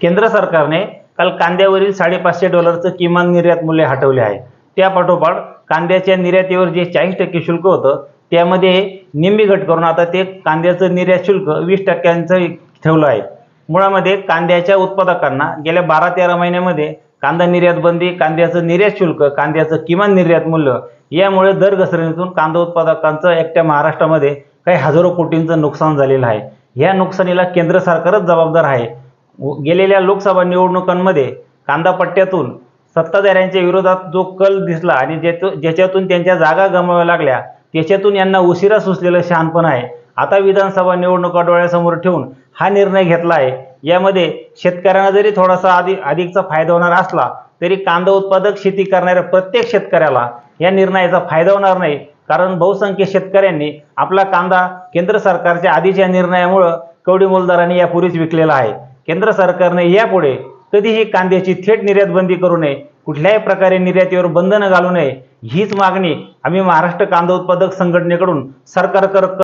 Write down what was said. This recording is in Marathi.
केंद्र सरकारने काल कांद्यावरील साडेपाचशे डॉलरचं किमान निर्यात मूल्य हटवले आहे. त्यापाठोपाठ कांद्याच्या निर्यातीवर जे चाळीस टक्के शुल्क होतं त्यामध्ये निम्मी घट करून आता ते कांद्याचं निर्यात शुल्क वीस टक्क्यांचं ठेवलं आहे. मुळामध्ये कांद्याच्या उत्पादकांना गेल्या बारा तेरा महिन्यामध्ये कांदा निर्यात बंदी कांद्याचं निर्यात शुल्क कांद्याचं किमान निर्यात मूल्य यामुळे दर घसरणीतून कांदा उत्पादकांचं एकट्या महाराष्ट्रामध्ये काही हजारो कोटींचं नुकसान झालेलं आहे. या नुकसानीला केंद्र सरकारच जबाबदार आहे. गेलेल्या लोकसभा निवडणुकांमध्ये कांदा पट्ट्यातून सत्ताधाऱ्यांच्या विरोधात जो कल दिसला आणि ज्याच्यातून त्यांच्या जागा गमवाव्या लागल्या त्याच्यातून यांना उशिरा सुचलेलं शहाणपण आहे. आता विधानसभा निवडणुका डोळ्यासमोर ठेवून हा निर्णय घेतला आहे यामध्ये शेतकऱ्यांना जरी थोडासा अधिक अधिकचा फायदा होणार असला तरी कांदा उत्पादक शेती करणाऱ्या प्रत्येक शेतकऱ्याला या निर्णयाचा फायदा होणार नाही. कारण बहुसंख्य शेतकऱ्यांनी आपला कांदा केंद्र सरकारच्या आधीच्या निर्णयामुळं कवडी मोलदारांनी यापूर्वीच विकलेला आहे. केंद्र सरकारने यापुढे कधीही कांद्याची थेट निर्यात बंदी करू नये कुठल्याही प्रकारे निर्यातीवर बंधनं घालू नये हीच मागणी आम्ही महाराष्ट्र कांदा उत्पादक संघटनेकडून सरकार